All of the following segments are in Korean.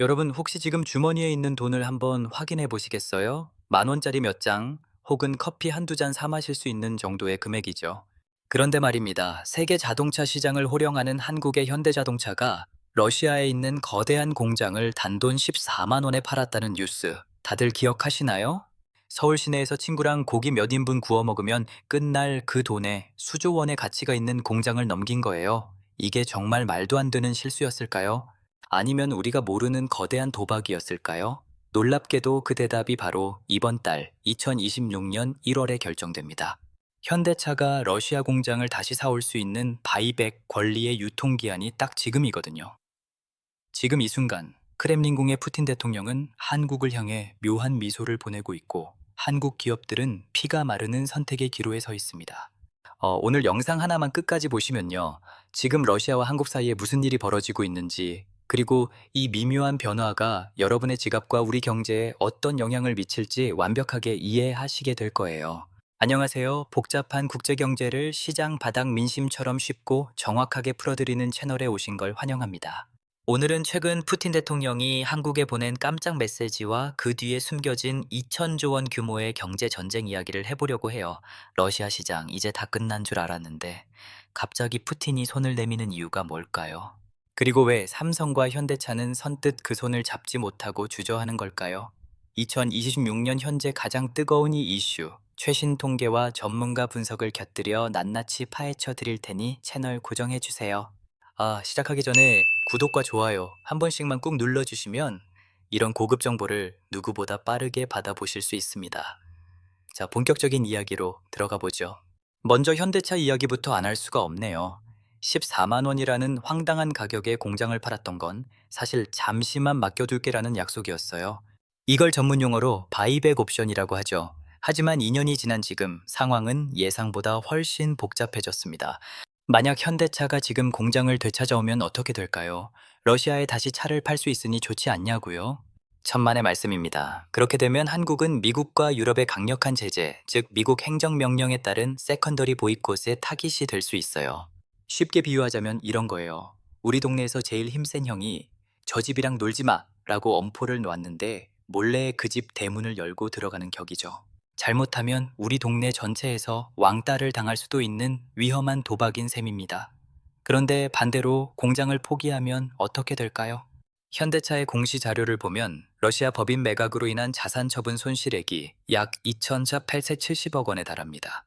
여러분 혹시 지금 주머니에 있는 돈을 한번 확인해 보시겠어요? 만 원짜리 몇 장, 혹은 커피 한두 잔 사 마실 수 있는 정도의 금액이죠. 그런데 말입니다. 세계 자동차 시장을 호령하는 한국의 현대자동차가 러시아에 있는 거대한 공장을 단돈 14만 원에 팔았다는 뉴스 다들 기억하시나요? 서울 시내에서 친구랑 고기 몇 인분 구워 먹으면 끝날 그 돈에 수조 원의 가치가 있는 공장을 넘긴 거예요. 이게 정말 말도 안 되는 실수였을까요? 아니면 우리가 모르는 거대한 도박이었을까요? 놀랍게도 그 대답이 바로 이번 달 2026년 1월에 결정됩니다. 현대차가 러시아 공장을 다시 사올 수 있는 바이백 권리의 유통기한이 딱 지금이거든요. 지금 이 순간 크렘린궁의 푸틴 대통령은 한국을 향해 묘한 미소를 보내고 있고 한국 기업들은 피가 마르는 선택의 기로에 서 있습니다. 어, 오늘 영상 하나만 끝까지 보시면요. 지금 러시아와 한국 사이에 무슨 일이 벌어지고 있는지 그리고 이 미묘한 변화가 여러분의 지갑과 우리 경제에 어떤 영향을 미칠지 완벽하게 이해하시게 될 거예요. 안녕하세요. 복잡한 국제 경제를 시장 바닥 민심처럼 쉽고 정확하게 풀어드리는 채널에 오신 걸 환영합니다. 오늘은 최근 푸틴 대통령이 한국에 보낸 깜짝 메시지와 그 뒤에 숨겨진 2천조 원 규모의 경제 전쟁 이야기를 해보려고 해요. 러시아 시장 이제 다 끝난 줄 알았는데 갑자기 푸틴이 손을 내미는 이유가 뭘까요? 그리고 왜 삼성과 현대차는 선뜻 그 손을 잡지 못하고 주저하는 걸까요? 2026년 현재 가장 뜨거운 이 이슈, 최신 통계와 전문가 분석을 곁들여 낱낱이 파헤쳐 드릴 테니 채널 고정해 주세요. 아, 시작하기 전에 구독과 좋아요 한 번씩만 꾹 눌러주시면 이런 고급 정보를 누구보다 빠르게 받아보실 수 있습니다. 자, 본격적인 이야기로 들어가 보죠. 먼저 현대차 이야기부터 안 할 수가 없네요. 14만 원이라는 황당한 가격에 공장을 팔았던 건 사실 잠시만 맡겨둘게라는 약속이었어요. 이걸 전문 용어로 바이백 옵션이라고 하죠. 하지만 2년이 지난 지금 상황은 예상보다 훨씬 복잡해졌습니다. 만약 현대차가 지금 공장을 되찾아오면 어떻게 될까요? 러시아에 다시 차를 팔 수 있으니 좋지 않냐고요? 천만의 말씀입니다. 그렇게 되면 한국은 미국과 유럽의 강력한 제재, 즉 미국 행정명령에 따른 세컨더리 보이콧의 타깃이 될 수 있어요. 쉽게 비유하자면 이런 거예요. 우리 동네에서 제일 힘센 형이 저 집이랑 놀지 마! 라고 엄포를 놓았는데 몰래 그 집 대문을 열고 들어가는 격이죠. 잘못하면 우리 동네 전체에서 왕따를 당할 수도 있는 위험한 도박인 셈입니다. 그런데 반대로 공장을 포기하면 어떻게 될까요? 현대차의 공시 자료를 보면 러시아 법인 매각으로 인한 자산 처분 손실액이 약 2,870억 원에 달합니다.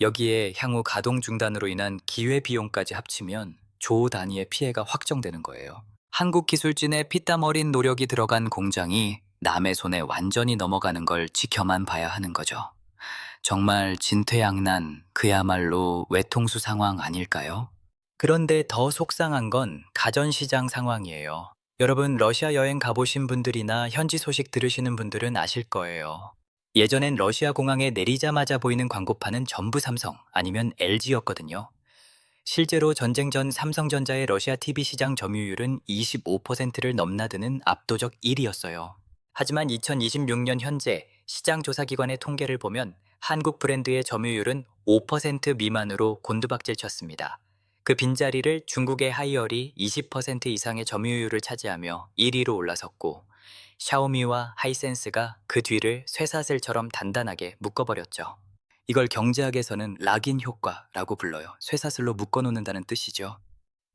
여기에 향후 가동 중단으로 인한 기회 비용까지 합치면 조 단위의 피해가 확정되는 거예요. 한국 기술진의 피땀 어린 노력이 들어간 공장이 남의 손에 완전히 넘어가는 걸 지켜만 봐야 하는 거죠. 정말 진퇴양난, 그야말로 외통수 상황 아닐까요? 그런데 더 속상한 건 가전시장 상황이에요. 여러분, 러시아 여행 가보신 분들이나 현지 소식 들으시는 분들은 아실 거예요. 예전엔 러시아 공항에 내리자마자 보이는 광고판은 전부 삼성 아니면 LG였거든요. 실제로 전쟁 전 삼성전자의 러시아 TV 시장 점유율은 25%를 넘나드는 압도적 1위였어요. 하지만 2026년 현재 시장 조사기관의 통계를 보면 한국 브랜드의 점유율은 5% 미만으로 곤두박질 쳤습니다. 그 빈자리를 중국의 하이얼이 20% 이상의 점유율을 차지하며 1위로 올라섰고 샤오미와 하이센스가 그 뒤를 쇠사슬처럼 단단하게 묶어버렸죠. 이걸 경제학에서는 락인 효과라고 불러요. 쇠사슬로 묶어놓는다는 뜻이죠.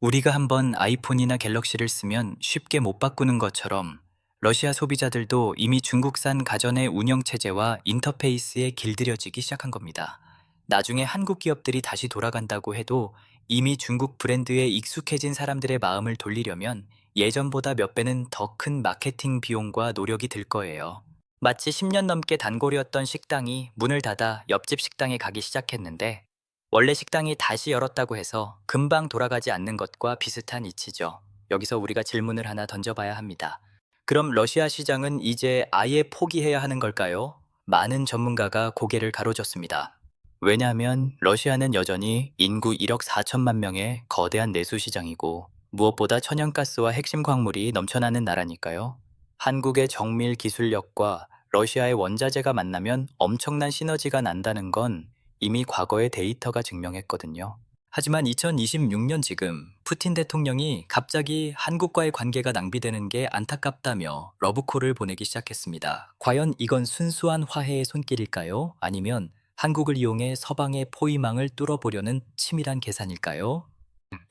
우리가 한번 아이폰이나 갤럭시를 쓰면 쉽게 못 바꾸는 것처럼 러시아 소비자들도 이미 중국산 가전의 운영체제와 인터페이스에 길들여지기 시작한 겁니다. 나중에 한국 기업들이 다시 돌아간다고 해도 이미 중국 브랜드에 익숙해진 사람들의 마음을 돌리려면 예전보다 몇 배는 더 큰 마케팅 비용과 노력이 들 거예요. 마치 10년 넘게 단골이었던 식당이 문을 닫아 옆집 식당에 가기 시작했는데 원래 식당이 다시 열었다고 해서 금방 돌아가지 않는 것과 비슷한 이치죠. 여기서 우리가 질문을 하나 던져봐야 합니다. 그럼 러시아 시장은 이제 아예 포기해야 하는 걸까요? 많은 전문가가 고개를 가로졌습니다. 왜냐하면 러시아는 여전히 인구 1억 4천만 명의 거대한 내수 시장이고 무엇보다 천연가스와 핵심 광물이 넘쳐나는 나라니까요. 한국의 정밀 기술력과 러시아의 원자재가 만나면 엄청난 시너지가 난다는 건 이미 과거의 데이터가 증명했거든요. 하지만 2026년 지금 푸틴 대통령이 갑자기 한국과의 관계가 낭비되는 게 안타깝다며 러브콜을 보내기 시작했습니다. 과연 이건 순수한 화해의 손길일까요? 아니면 한국을 이용해 서방의 포위망을 뚫어보려는 치밀한 계산일까요?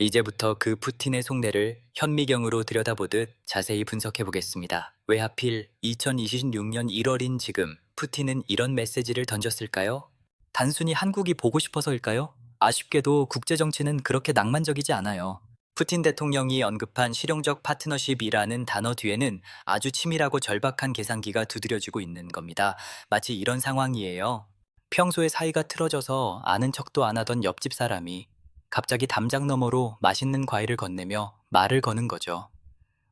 이제부터 그 푸틴의 속내를 현미경으로 들여다보듯 자세히 분석해 보겠습니다. 왜 하필 2026년 1월인 지금 푸틴은 이런 메시지를 던졌을까요? 단순히 한국이 보고 싶어서일까요? 아쉽게도 국제 정치는 그렇게 낭만적이지 않아요. 푸틴 대통령이 언급한 실용적 파트너십이라는 단어 뒤에는 아주 치밀하고 절박한 계산기가 두드려지고 있는 겁니다. 마치 이런 상황이에요. 평소에 사이가 틀어져서 아는 척도 안 하던 옆집 사람이 갑자기 담장 너머로 맛있는 과일을 건네며 말을 거는 거죠.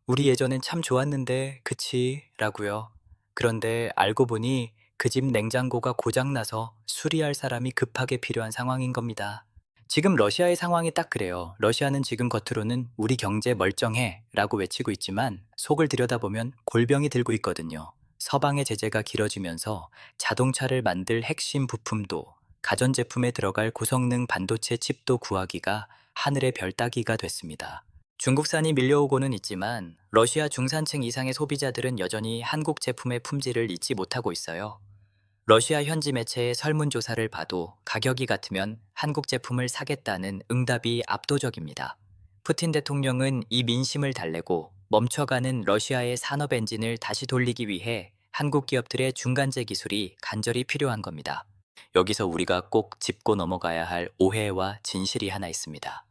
우리 예전엔 참 좋았는데, 그치? 라고요. 그런데 알고 보니 그 집 냉장고가 고장나서 수리할 사람이 급하게 필요한 상황인 겁니다. 지금 러시아의 상황이 딱 그래요. 러시아는 지금 겉으로는 우리 경제 멀쩡해 라고 외치고 있지만 속을 들여다보면 골병이 들고 있거든요. 서방의 제재가 길어지면서 자동차를 만들 핵심 부품도 가전제품에 들어갈 고성능 반도체 칩도 구하기가 하늘의 별 따기가 됐습니다. 중국산이 밀려오고는 있지만 러시아 중산층 이상의 소비자들은 여전히 한국 제품의 품질을 잊지 못하고 있어요. 러시아 현지 매체의 설문조사를 봐도 가격이 같으면 한국 제품을 사겠다는 응답이 압도적입니다. 푸틴 대통령은 이 민심을 달래고 멈춰가는 러시아의 산업 엔진을 다시 돌리기 위해 한국 기업들의 중간재 기술이 간절히 필요한 겁니다. 여기서 우리가 꼭 짚고 넘어가야 할 오해와 진실이 하나 있습니다.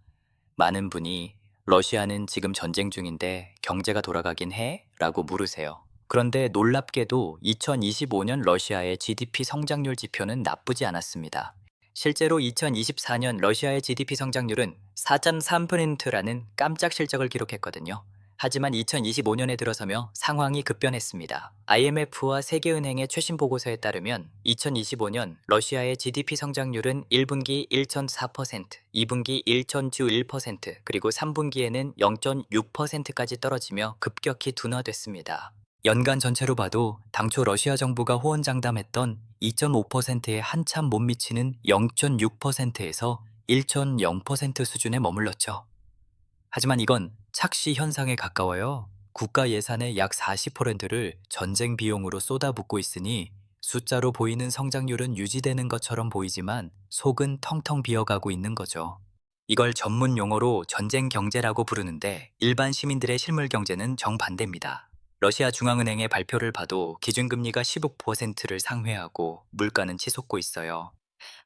많은 분이 러시아는 지금 전쟁 중인데 경제가 돌아가긴 해? 라고 물으세요. 그런데 놀랍게도 2025년 러시아의 GDP 성장률 지표는 나쁘지 않았습니다. 실제로 2024년 러시아의 GDP 성장률은 4.3%라는 깜짝 실적을 기록했거든요. 하지만 2025년에 들어서며 상황이 급변했습니다. IMF와 세계은행의 최신 보고서에 따르면 2025년 러시아의 GDP 성장률은 1분기 1.4%, 2분기 1.1%, 그리고 3분기에는 0.6%까지 떨어지며 급격히 둔화됐습니다. 연간 전체로 봐도 당초 러시아 정부가 호언장담했던 2.5%에 한참 못 미치는 0.6%에서 1.0% 수준에 머물렀죠. 하지만 이건 착시 현상에 가까워요. 국가 예산의 약 40%를 전쟁 비용으로 쏟아붓고 있으니 숫자로 보이는 성장률은 유지되는 것처럼 보이지만 속은 텅텅 비어가고 있는 거죠. 이걸 전문 용어로 전쟁 경제라고 부르는데 일반 시민들의 실물 경제는 정반대입니다. 러시아 중앙은행의 발표를 봐도 기준금리가 15%를 상회하고 물가는 치솟고 있어요.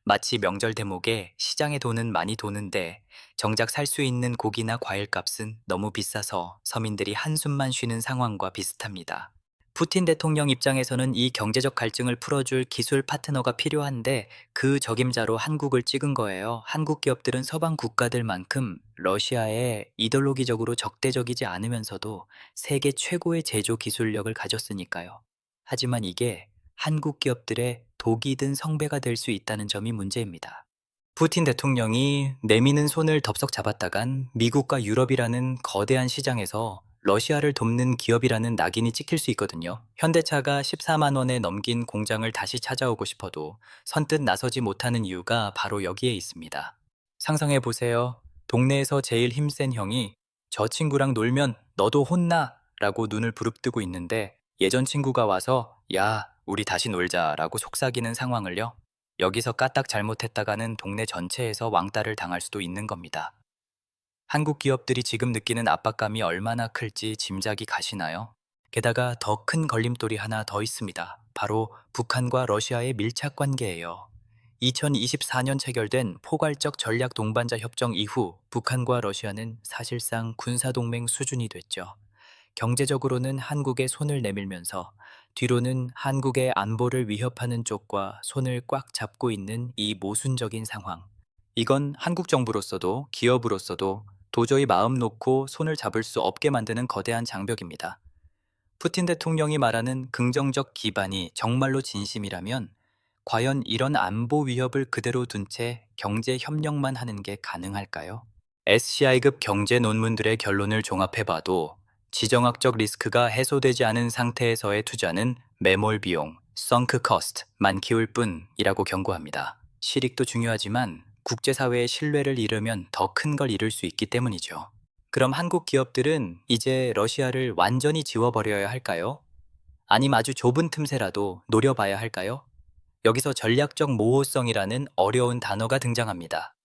마치 명절 대목에 시장에 돈은 많이 도는데 정작 살 수 있는 고기나 과일 값은 너무 비싸서 서민들이 한숨만 쉬는 상황과 비슷합니다. 푸틴 대통령 입장에서는 이 경제적 갈증을 풀어줄 기술 파트너가 필요한데 그 적임자로 한국을 찍은 거예요. 한국 기업들은 서방 국가들만큼 러시아에 이데올로기적으로 적대적이지 않으면서도 세계 최고의 제조 기술력을 가졌으니까요. 하지만 이게 한국 기업들의 독이 든 성배가 될 수 있다는 점이 문제입니다. 푸틴 대통령이 내미는 손을 덥석 잡았다간 미국과 유럽이라는 거대한 시장에서 러시아를 돕는 기업이라는 낙인이 찍힐 수 있거든요. 현대차가 14만 원에 넘긴 공장을 다시 찾아오고 싶어도 선뜻 나서지 못하는 이유가 바로 여기에 있습니다. 상상해 보세요. 동네에서 제일 힘센 형이 저 친구랑 놀면 너도 혼나 라고 눈을 부릅뜨고 있는데 예전 친구가 와서 야, 우리 다시 놀자 라고 속삭이는 상황을요. 여기서 까딱 잘못했다가는 동네 전체에서 왕따를 당할 수도 있는 겁니다. 한국 기업들이 지금 느끼는 압박감이 얼마나 클지 짐작이 가시나요? 게다가 더 큰 걸림돌이 하나 더 있습니다. 바로 북한과 러시아의 밀착 관계예요. 2024년 체결된 포괄적 전략 동반자 협정 이후 북한과 러시아는 사실상 군사동맹 수준이 됐죠. 경제적으로는 한국에 손을 내밀면서 뒤로는 한국의 안보를 위협하는 쪽과 손을 꽉 잡고 있는 이 모순적인 상황. 이건 한국 정부로서도 기업으로서도 도저히 마음 놓고 손을 잡을 수 없게 만드는 거대한 장벽입니다. 푸틴 대통령이 말하는 긍정적 기반이 정말로 진심이라면 과연 이런 안보 위협을 그대로 둔 채 경제 협력만 하는 게 가능할까요? SCI급 경제 논문들의 결론을 종합해봐도 지정학적 리스크가 해소되지 않은 상태에서의 투자는 매몰 비용, 썬크 커스트만 키울 뿐이라고 경고합니다. 실익도 중요하지만 국제사회의 신뢰를 잃으면 더 큰 걸 잃을 수 있기 때문이죠. 그럼 한국 기업들은 이제 러시아를 완전히 지워버려야 할까요? 아님 아주 좁은 틈새라도 노려봐야 할까요? 여기서 전략적 모호성이라는 어려운 단어가 등장합니다.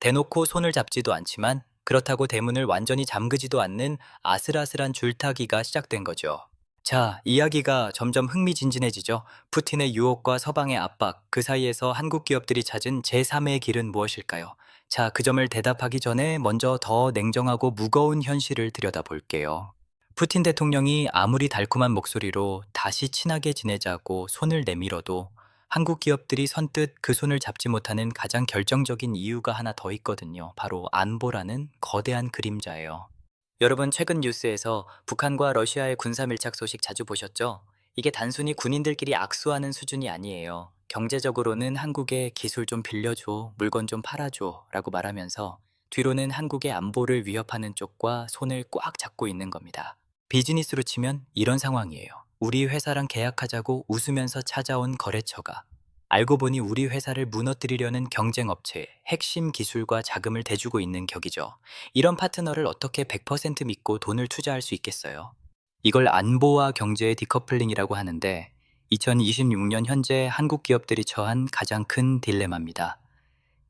대놓고 손을 잡지도 않지만 그렇다고 대문을 완전히 잠그지도 않는 아슬아슬한 줄타기가 시작된 거죠. 자, 이야기가 점점 흥미진진해지죠. 푸틴의 유혹과 서방의 압박, 그 사이에서 한국 기업들이 찾은 제3의 길은 무엇일까요? 자, 그 점을 대답하기 전에 먼저 더 냉정하고 무거운 현실을 들여다볼게요. 푸틴 대통령이 아무리 달콤한 목소리로 다시 친하게 지내자고 손을 내밀어도 한국 기업들이 선뜻 그 손을 잡지 못하는 가장 결정적인 이유가 하나 더 있거든요. 바로 안보라는 거대한 그림자예요. 여러분 최근 뉴스에서 북한과 러시아의 군사 밀착 소식 자주 보셨죠? 이게 단순히 군인들끼리 악수하는 수준이 아니에요. 경제적으로는 한국에 기술 좀 빌려줘, 물건 좀 팔아줘 라고 말하면서 뒤로는 한국의 안보를 위협하는 쪽과 손을 꽉 잡고 있는 겁니다. 비즈니스로 치면 이런 상황이에요. 우리 회사랑 계약하자고 웃으면서 찾아온 거래처가 알고 보니 우리 회사를 무너뜨리려는 경쟁 업체에 핵심 기술과 자금을 대주고 있는 격이죠. 이런 파트너를 어떻게 100% 믿고 돈을 투자할 수 있겠어요? 이걸 안보와 경제의 디커플링이라고 하는데 2026년 현재 한국 기업들이 처한 가장 큰 딜레마입니다.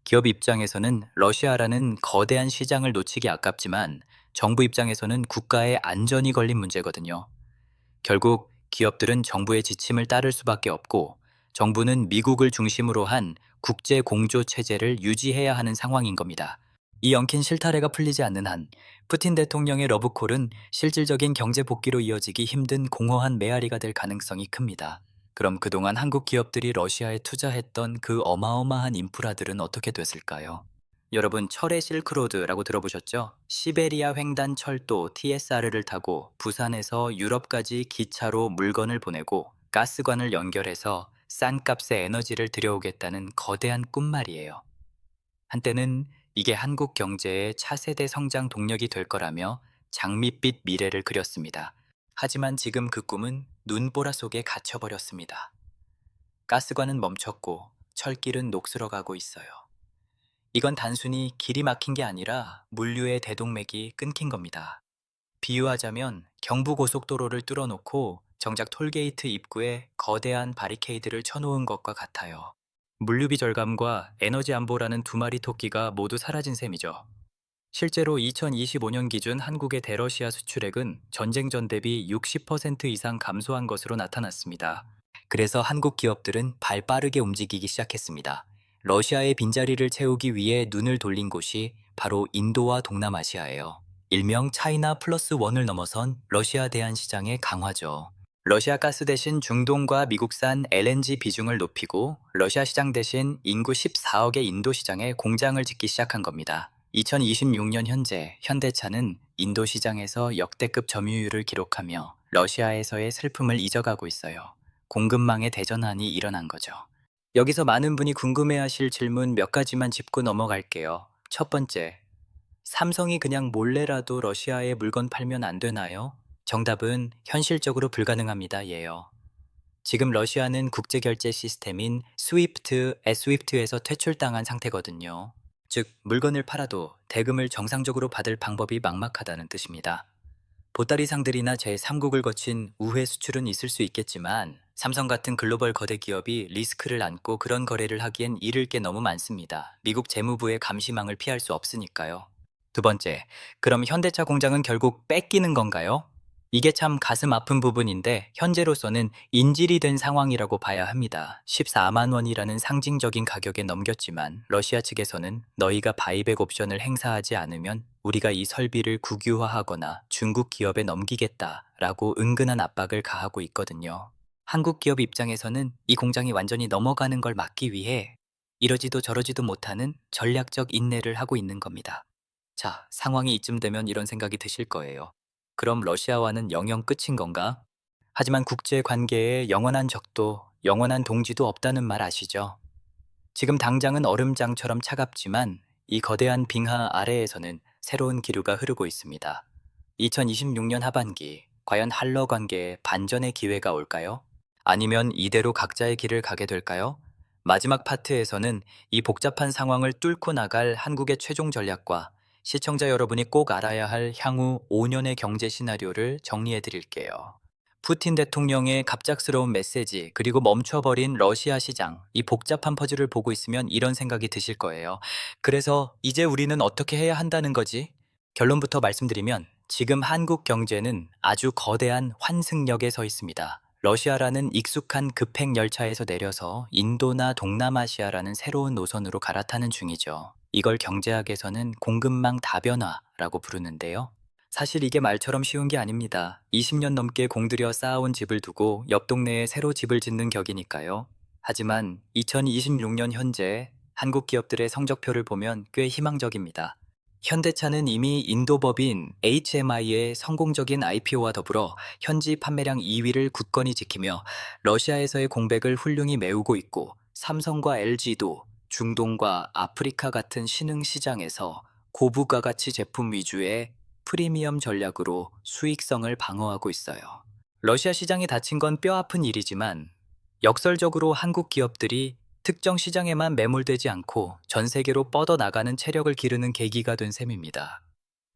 기업 입장에서는 러시아라는 거대한 시장을 놓치기 아깝지만 정부 입장에서는 국가의 안전이 걸린 문제거든요. 결국 기업들은 정부의 지침을 따를 수밖에 없고 정부는 미국을 중심으로 한 국제 공조 체제를 유지해야 하는 상황인 겁니다. 이 엉킨 실타래가 풀리지 않는 한 푸틴 대통령의 러브콜은 실질적인 경제 복귀로 이어지기 힘든 공허한 메아리가 될 가능성이 큽니다. 그럼 그동안 한국 기업들이 러시아에 투자했던 그 어마어마한 인프라들은 어떻게 됐을까요? 여러분 철의 실크로드라고 들어보셨죠? 시베리아 횡단 철도 TSR을 타고 부산에서 유럽까지 기차로 물건을 보내고 가스관을 연결해서 싼 값의 에너지를 들여오겠다는 거대한 꿈 말이에요. 한때는 이게 한국 경제의 차세대 성장 동력이 될 거라며 장밋빛 미래를 그렸습니다. 하지만 지금 그 꿈은 눈보라 속에 갇혀버렸습니다. 가스관은 멈췄고 철길은 녹슬어가고 있어요. 이건 단순히 길이 막힌 게 아니라 물류의 대동맥이 끊긴 겁니다. 비유하자면 경부고속도로를 뚫어놓고 정작 톨게이트 입구에 거대한 바리케이드를 쳐놓은 것과 같아요. 물류비 절감과 에너지 안보라는 두 마리 토끼가 모두 사라진 셈이죠. 실제로 2025년 기준 한국의 대러시아 수출액은 전쟁 전 대비 60% 이상 감소한 것으로 나타났습니다. 그래서 한국 기업들은 발 빠르게 움직이기 시작했습니다. 러시아의 빈자리를 채우기 위해 눈을 돌린 곳이 바로 인도와 동남아시아예요. 일명 차이나 플러스 원을 넘어선 러시아 대한 시장의 강화죠. 러시아 가스 대신 중동과 미국산 LNG 비중을 높이고 러시아 시장 대신 인구 14억의 인도 시장에 공장을 짓기 시작한 겁니다. 2026년 현재 현대차는 인도 시장에서 역대급 점유율을 기록하며 러시아에서의 슬픔을 잊어가고 있어요. 공급망의 대전환이 일어난 거죠. 여기서 많은 분이 궁금해하실 질문 몇 가지만 짚고 넘어갈게요. 첫 번째, 삼성이 그냥 몰래라도 러시아에 물건 팔면 안 되나요? 정답은 현실적으로 불가능합니다. 예요. 지금 러시아는 국제 결제 시스템인 스위프트, 에스위프트에서 퇴출당한 상태거든요. 즉, 물건을 팔아도 대금을 정상적으로 받을 방법이 막막하다는 뜻입니다. 보따리 상들이나 제3국을 거친 우회 수출은 있을 수 있겠지만 삼성 같은 글로벌 거대 기업이 리스크를 안고 그런 거래를 하기엔 잃을 게 너무 많습니다. 미국 재무부의 감시망을 피할 수 없으니까요. 두 번째, 그럼 현대차 공장은 결국 뺏기는 건가요? 이게 참 가슴 아픈 부분인데 현재로서는 인질이 된 상황이라고 봐야 합니다. 14만 원이라는 상징적인 가격에 넘겼지만 러시아 측에서는 너희가 바이백 옵션을 행사하지 않으면 우리가 이 설비를 국유화하거나 중국 기업에 넘기겠다라고 은근한 압박을 가하고 있거든요. 한국 기업 입장에서는 이 공장이 완전히 넘어가는 걸 막기 위해 이러지도 저러지도 못하는 전략적 인내를 하고 있는 겁니다. 자, 상황이 이쯤 되면 이런 생각이 드실 거예요. 그럼 러시아와는 영영 끝인 건가? 하지만 국제 관계에 영원한 적도, 영원한 동지도 없다는 말 아시죠? 지금 당장은 얼음장처럼 차갑지만 이 거대한 빙하 아래에서는 새로운 기류가 흐르고 있습니다. 2026년 하반기, 과연 한러 관계에 반전의 기회가 올까요? 아니면 이대로 각자의 길을 가게 될까요? 마지막 파트에서는 이 복잡한 상황을 뚫고 나갈 한국의 최종 전략과 시청자 여러분이 꼭 알아야 할 향후 5년의 경제 시나리오를 정리해 드릴게요. 푸틴 대통령의 갑작스러운 메시지, 그리고 멈춰버린 러시아 시장, 이 복잡한 퍼즐을 보고 있으면 이런 생각이 드실 거예요. 그래서 이제 우리는 어떻게 해야 한다는 거지? 결론부터 말씀드리면 지금 한국 경제는 아주 거대한 환승역에 서 있습니다. 러시아라는 익숙한 급행 열차에서 내려서 인도나 동남아시아라는 새로운 노선으로 갈아타는 중이죠. 이걸 경제학에서는 공급망 다변화라고 부르는데요. 사실 이게 말처럼 쉬운 게 아닙니다. 20년 넘게 공들여 쌓아온 집을 두고 옆 동네에 새로 집을 짓는 격이니까요. 하지만 2026년 현재 한국 기업들의 성적표를 보면 꽤 희망적입니다. 현대차는 이미 인도 법인 HMI의 성공적인 IPO와 더불어 현지 판매량 2위를 굳건히 지키며 러시아에서의 공백을 훌륭히 메우고 있고 삼성과 LG도 중동과 아프리카 같은 신흥 시장에서 고부가 가치 제품 위주의 프리미엄 전략으로 수익성을 방어하고 있어요. 러시아 시장이 닫힌 건 뼈아픈 일이지만 역설적으로 한국 기업들이 특정 시장에만 매몰되지 않고 전 세계로 뻗어나가는 체력을 기르는 계기가 된 셈입니다.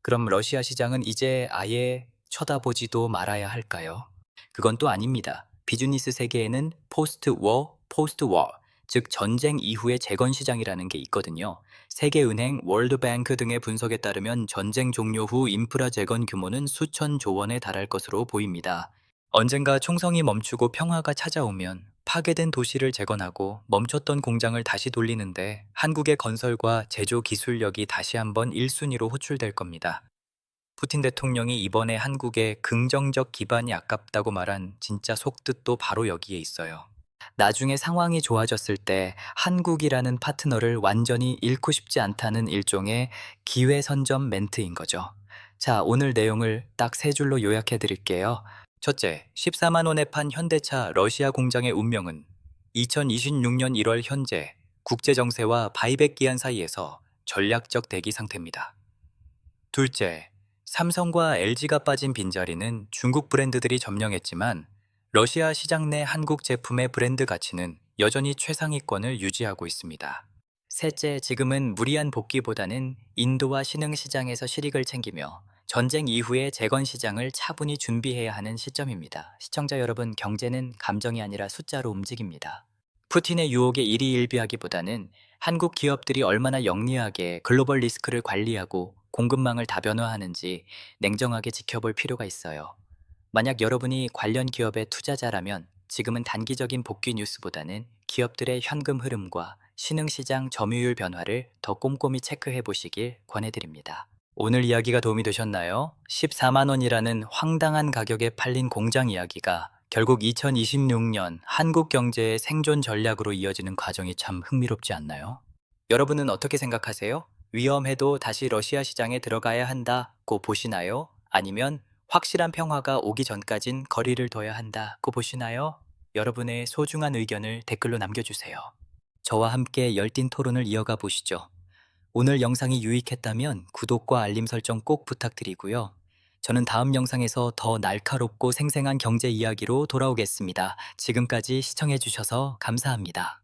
그럼 러시아 시장은 이제 아예 쳐다보지도 말아야 할까요? 그건 또 아닙니다. 비즈니스 세계에는 포스트 워, 포스트 워, 즉 전쟁 이후의 재건 시장이라는 게 있거든요. 세계은행, 월드뱅크 등의 분석에 따르면 전쟁 종료 후 인프라 재건 규모는 수천조 원에 달할 것으로 보입니다. 언젠가 총성이 멈추고 평화가 찾아오면 파괴된 도시를 재건하고 멈췄던 공장을 다시 돌리는데 한국의 건설과 제조 기술력이 다시 한번 1순위로 호출될 겁니다. 푸틴 대통령이 이번에 한국의 긍정적 기반이 아깝다고 말한 진짜 속뜻도 바로 여기에 있어요. 나중에 상황이 좋아졌을 때 한국이라는 파트너를 완전히 잃고 싶지 않다는 일종의 기회 선점 멘트인 거죠. 자, 오늘 내용을 딱 세 줄로 요약해 드릴게요. 첫째, 14만 원에 판 현대차 러시아 공장의 운명은 2026년 1월 현재 국제 정세와 바이백 기한 사이에서 전략적 대기 상태입니다. 둘째, 삼성과 LG가 빠진 빈자리는 중국 브랜드들이 점령했지만 러시아 시장 내 한국 제품의 브랜드 가치는 여전히 최상위권을 유지하고 있습니다. 셋째, 지금은 무리한 복귀보다는 인도와 신흥 시장에서 실익을 챙기며 전쟁 이후의 재건 시장을 차분히 준비해야 하는 시점입니다. 시청자 여러분, 경제는 감정이 아니라 숫자로 움직입니다. 푸틴의 유혹에 일희일비하기보다는 한국 기업들이 얼마나 영리하게 글로벌 리스크를 관리하고 공급망을 다변화하는지 냉정하게 지켜볼 필요가 있어요. 만약 여러분이 관련 기업의 투자자라면 지금은 단기적인 복귀 뉴스보다는 기업들의 현금 흐름과 신흥시장 점유율 변화를 더 꼼꼼히 체크해 보시길 권해드립니다. 오늘 이야기가 도움이 되셨나요? 14만 원이라는 황당한 가격에 팔린 공장 이야기가 결국 2026년 한국 경제의 생존 전략으로 이어지는 과정이 참 흥미롭지 않나요? 여러분은 어떻게 생각하세요? 위험해도 다시 러시아 시장에 들어가야 한다고 보시나요? 아니면 확실한 평화가 오기 전까진 거리를 둬야 한다고 보시나요? 여러분의 소중한 의견을 댓글로 남겨주세요. 저와 함께 열띤 토론을 이어가 보시죠. 오늘 영상이 유익했다면 구독과 알림 설정 꼭 부탁드리고요. 저는 다음 영상에서 더 날카롭고 생생한 경제 이야기로 돌아오겠습니다. 지금까지 시청해주셔서 감사합니다.